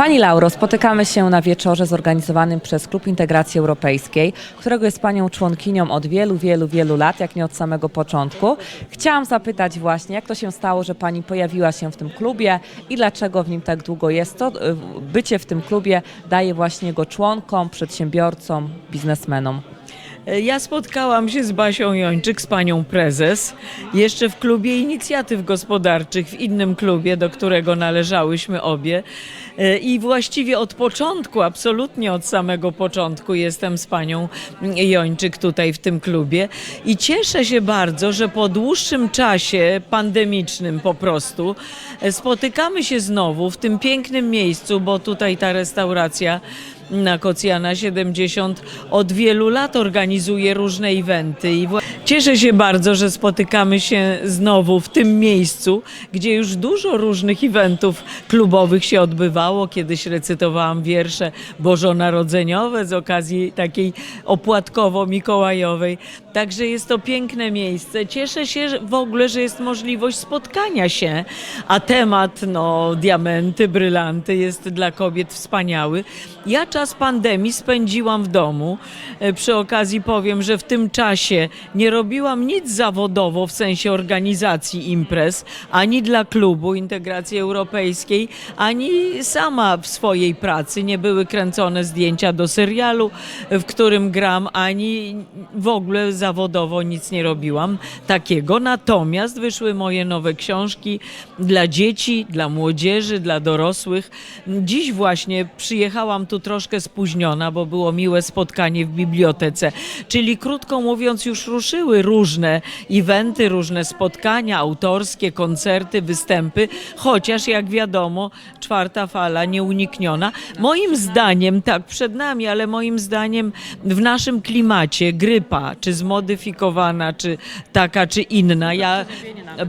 Pani Lauro, spotykamy się na wieczorze zorganizowanym przez Klub Integracji Europejskiej, którego jest Panią członkinią od wielu, wielu, wielu lat, jak nie od samego początku. Chciałam zapytać właśnie, jak to się stało, że Pani pojawiła się w tym klubie i dlaczego w nim tak długo jest to? y, Bycie w tym klubie daje właśnie go członkom, przedsiębiorcom, biznesmenom. Ja spotkałam się z Basią Jończyk, z panią prezes, jeszcze w klubie inicjatyw gospodarczych, w innym klubie, do którego należałyśmy obie. E, I właściwie od początku, absolutnie od samego początku jestem z panią Jończyk tutaj w tym klubie i cieszę się bardzo, że po dłuższym czasie pandemicznym po prostu e, spotykamy się znowu w tym pięknym miejscu, bo tutaj ta restauracja Kocjana 70 od wielu lat organizuje różne eventy i cieszę się bardzo, że spotykamy się znowu w tym miejscu, gdzie już dużo różnych eventów klubowych się odbywało. Kiedyś recytowałam wiersze bożonarodzeniowe z okazji takiej opłatkowo-mikołajowej. Także jest to piękne miejsce. Cieszę się w ogóle, że jest możliwość spotkania się, a temat no, diamenty, brylanty jest dla kobiet wspaniały. Ja czas pandemii spędziłam w domu. E, Przy okazji powiem, że w tym czasie nie robiłam nic zawodowo w sensie organizacji imprez, ani dla klubu Integracji Europejskiej, ani sama w swojej pracy. Nie były kręcone zdjęcia do serialu, w którym gram, ani w ogóle zawodowo nic nie robiłam takiego. Natomiast wyszły moje nowe książki dla dzieci, dla młodzieży, dla dorosłych. Dziś właśnie przyjechałam tu troszkę spóźniona, bo było miłe spotkanie w bibliotece. Czyli krótko mówiąc, już ruszyły różne eventy, różne spotkania autorskie, koncerty, występy, chociaż jak wiadomo, czwarta fala nieunikniona. Moim zdaniem, tak, przed nami, ale moim zdaniem w naszym klimacie grypa, czy zmodyfikowana, czy taka, czy inna, ja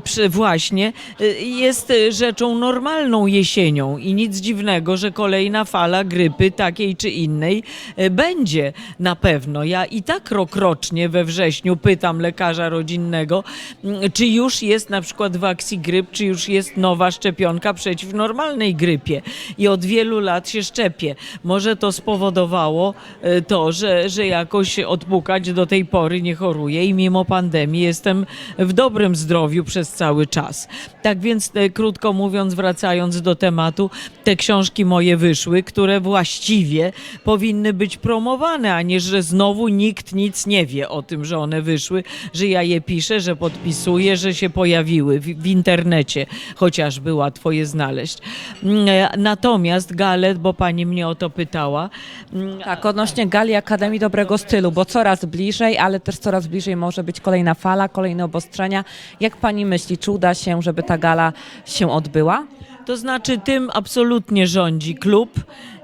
przy, właśnie y, jest rzeczą normalną jesienią i nic dziwnego, że kolejna fala grypy takiej czy innej y, będzie na pewno. Ja i tak rokrocznie we wrześniu pytam lekarza rodzinnego, mm, czy już jest na przykład waksigryp, czy już jest nowa szczepionka przeciw normalnej grypie. I od wielu lat się szczepię. Może to spowodowało y, to, że, że jakoś odpukać do tej pory nie choruję i mimo pandemii jestem w dobrym zdrowiu przez cały czas. Tak więc, e, krótko mówiąc, wracając do tematu, te książki moje wyszły, które właściwie powinny być promowane, a nie, że znowu nikt nic nie wie o tym, że one wyszły, że ja je piszę, że podpisuję, że się pojawiły w, w internecie, chociażby łatwo je znaleźć. Mm, e, Natomiast Galet, bo pani mnie o to pytała, mm, Tak, odnośnie Gali Akademii Dobrego Stylu, bo coraz bliżej, ale też coraz bliżej może być kolejna fala, kolejne obostrzenia. Jak pani myśli, czy uda się, żeby ta gala się odbyła? To znaczy tym absolutnie rządzi klub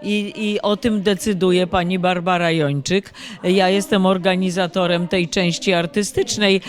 i, i o tym decyduje pani Barbara Jończyk. Ja jestem organizatorem tej części artystycznej.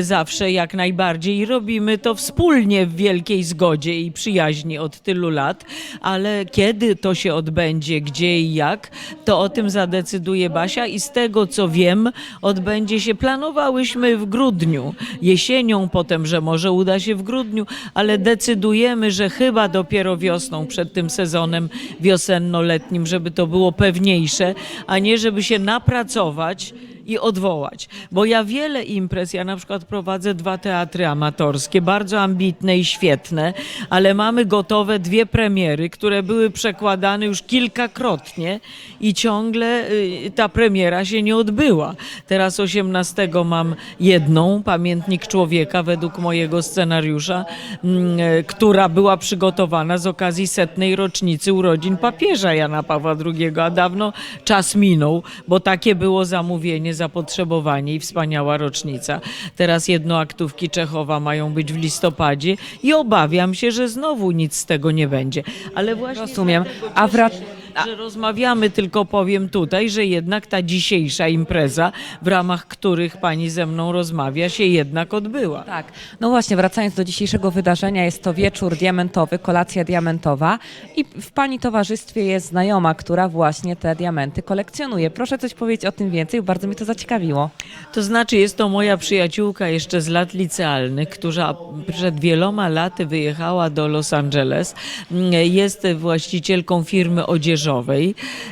Zawsze jak najbardziej i robimy to wspólnie w wielkiej zgodzie i przyjaźni od tylu lat, ale kiedy to się odbędzie, gdzie i jak, to o tym zadecyduje Basia i z tego co wiem, odbędzie się, planowałyśmy w grudniu, jesienią, potem, że może uda się w grudniu, ale decydujemy, że chyba dopiero wiosną, przed tym sezonem wiosenno-letnim, żeby to było pewniejsze, a nie żeby się napracować i odwołać. Bo ja wiele imprez, ja na przykład prowadzę dwa teatry amatorskie, bardzo ambitne i świetne, ale mamy gotowe dwie premiery, które były przekładane już kilkakrotnie i ciągle y, ta premiera się nie odbyła. Teraz 18 mam jedną, Pamiętnik Człowieka według mojego scenariusza, mm, e, która była przygotowana z okazji setnej rocznicy urodzin papieża Jana Pawła II, a dawno czas minął, bo takie było zamówienie, zapotrzebowanie i wspaniała rocznica. Teraz jednoaktówki Czechowa mają być w listopadzie i obawiam się, że znowu nic z tego nie będzie. Ale właśnie Rozumiem. A wrac- Że rozmawiamy, tylko powiem tutaj, że jednak ta dzisiejsza impreza, w ramach których pani ze mną rozmawia, się jednak odbyła. Tak. No właśnie, wracając do dzisiejszego wydarzenia, jest to wieczór diamentowy, kolacja diamentowa i w Pani towarzystwie jest znajoma, która właśnie te diamenty kolekcjonuje. Proszę coś powiedzieć o tym więcej, bo bardzo mnie to zaciekawiło. To znaczy, jest to moja przyjaciółka jeszcze z lat licealnych, która przed wieloma laty wyjechała do Los Angeles. Mm, Jest właścicielką firmy odzieżowej,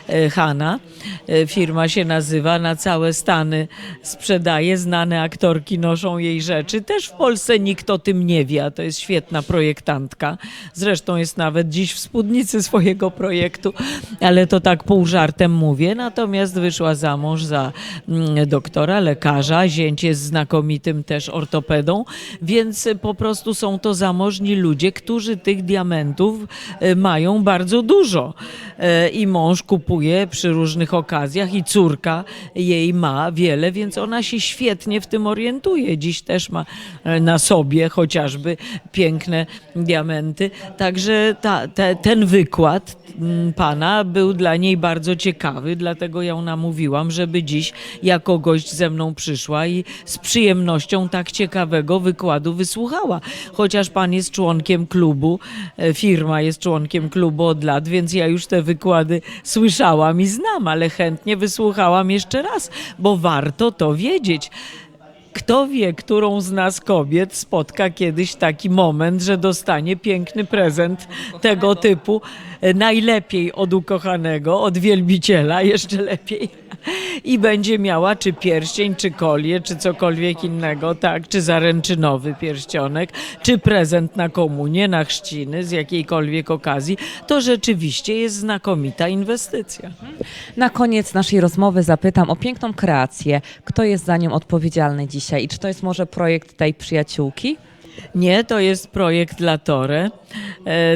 e, Hanna. E, Firma się nazywa, na całe Stany sprzedaje, znane aktorki noszą jej rzeczy. Też w Polsce nikt o tym nie wie, a to jest świetna projektantka. Zresztą jest nawet dziś w spódnicy swojego projektu, ale to tak pół żartem mówię. Natomiast wyszła za mąż za mm, doktora, lekarza, zięć jest znakomitym też ortopedą, więc po prostu są to zamożni ludzie, którzy tych diamentów e, mają bardzo dużo. E, I mąż kupuje przy różnych okazjach i córka jej ma wiele, więc ona się świetnie w tym orientuje. Dziś też ma e, na sobie chociażby piękne diamenty. Także ta, te, ten wykład mm, pana był dla niej bardzo ciekawy, dlatego ją namówiłam, żeby dziś jako gość ze mną przyszła i z przyjemnością tak ciekawego wykładu wysłuchała. Chociaż pan jest członkiem klubu, e, firma jest członkiem klubu od lat, więc ja już te wykłady słyszałam i znam, ale chętnie wysłuchałam jeszcze raz, bo warto to wiedzieć. Kto wie, którą z nas kobiet spotka kiedyś taki moment, że dostanie piękny prezent tego typu, e, najlepiej od ukochanego, od wielbiciela, jeszcze lepiej. I będzie miała czy pierścień, czy kolię, czy cokolwiek innego, tak, czy zaręczynowy pierścionek, czy prezent na komunię, na chrzciny, z jakiejkolwiek okazji, to rzeczywiście jest znakomita inwestycja. Na koniec naszej rozmowy zapytam o piękną kreację. Kto jest za nią odpowiedzialny dzisiaj i czy to jest może projekt tej przyjaciółki? Nie, to jest projekt Latore,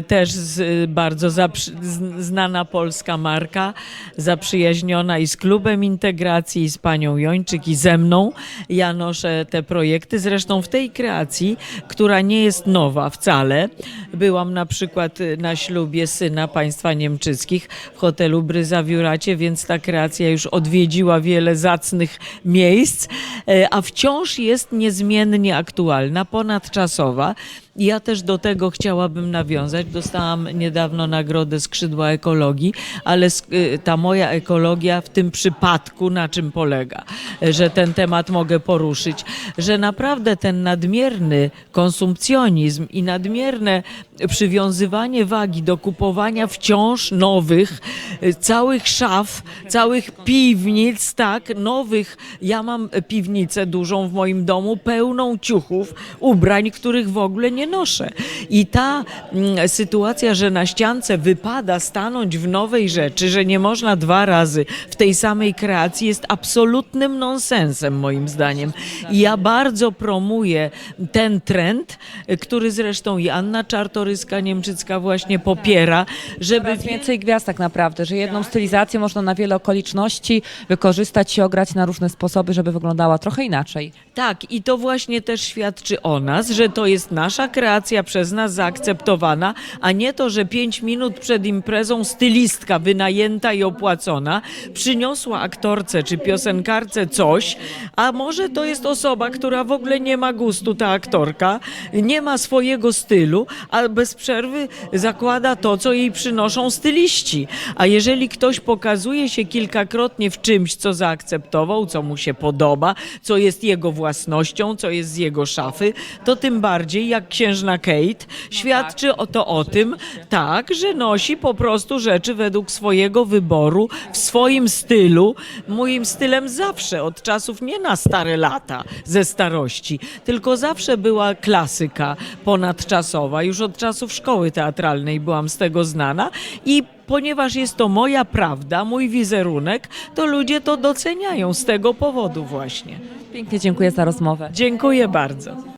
też z, bardzo zaprzy, znana polska marka, zaprzyjaźniona i z klubem integracji, i z panią Jończyk, i ze mną. Ja noszę te projekty, zresztą w tej kreacji, która nie jest nowa wcale. Byłam na przykład na ślubie syna państwa niemczyckich w hotelu Bryza w Juracie, więc ta kreacja już odwiedziła wiele zacnych miejsc, e, a wciąż jest niezmiennie aktualna, ponadczasowa. I ja też do tego chciałabym nawiązać. Dostałam niedawno nagrodę Skrzydła Ekologii, ale y, ta moja ekologia w tym przypadku na czym polega? Że ten temat mogę poruszyć, że naprawdę ten nadmierny konsumpcjonizm i nadmierne przywiązywanie wagi do kupowania wciąż nowych, y, całych szaf, całych piwnic, tak, nowych. Ja mam piwnicę dużą w moim domu, pełną ciuchów, ubrań, których w ogóle nie noszę. I ta mm, sytuacja, że na ściance wypada stanąć w nowej rzeczy, że nie można dwa razy w tej samej kreacji, jest absolutnym nonsensem, moim zdaniem. I ja bardzo promuję ten trend, który zresztą i Anna Czartoryska-Niemczycka właśnie popiera, żeby Coraz więcej gwiazd tak naprawdę, że jedną stylizację można na wiele okoliczności wykorzystać i ograć na różne sposoby, żeby wyglądała trochę inaczej. Tak, i to właśnie też świadczy o nas, że to jest nasza kreacja przez nas zaakceptowana, a nie to, że pięć minut przed imprezą stylistka wynajęta i opłacona przyniosła aktorce czy piosenkarce coś, a może to jest osoba, która w ogóle nie ma gustu, ta aktorka, nie ma swojego stylu, a bez przerwy zakłada to, co jej przynoszą styliści. A jeżeli ktoś pokazuje się kilkakrotnie w czymś, co zaakceptował, co mu się podoba, co jest jego własnością, co jest z jego szafy, to tym bardziej, jak księżna Kate, świadczy o to o tym, tak, że nosi po prostu rzeczy według swojego wyboru, w swoim stylu. Moim stylem zawsze, od czasów nie na stare lata, ze starości, tylko zawsze była klasyka ponadczasowa. Już od czasów szkoły teatralnej byłam z tego znana i ponieważ jest to moja prawda, mój wizerunek, to ludzie to doceniają z tego powodu właśnie. Pięknie dziękuję za rozmowę. Dziękuję bardzo.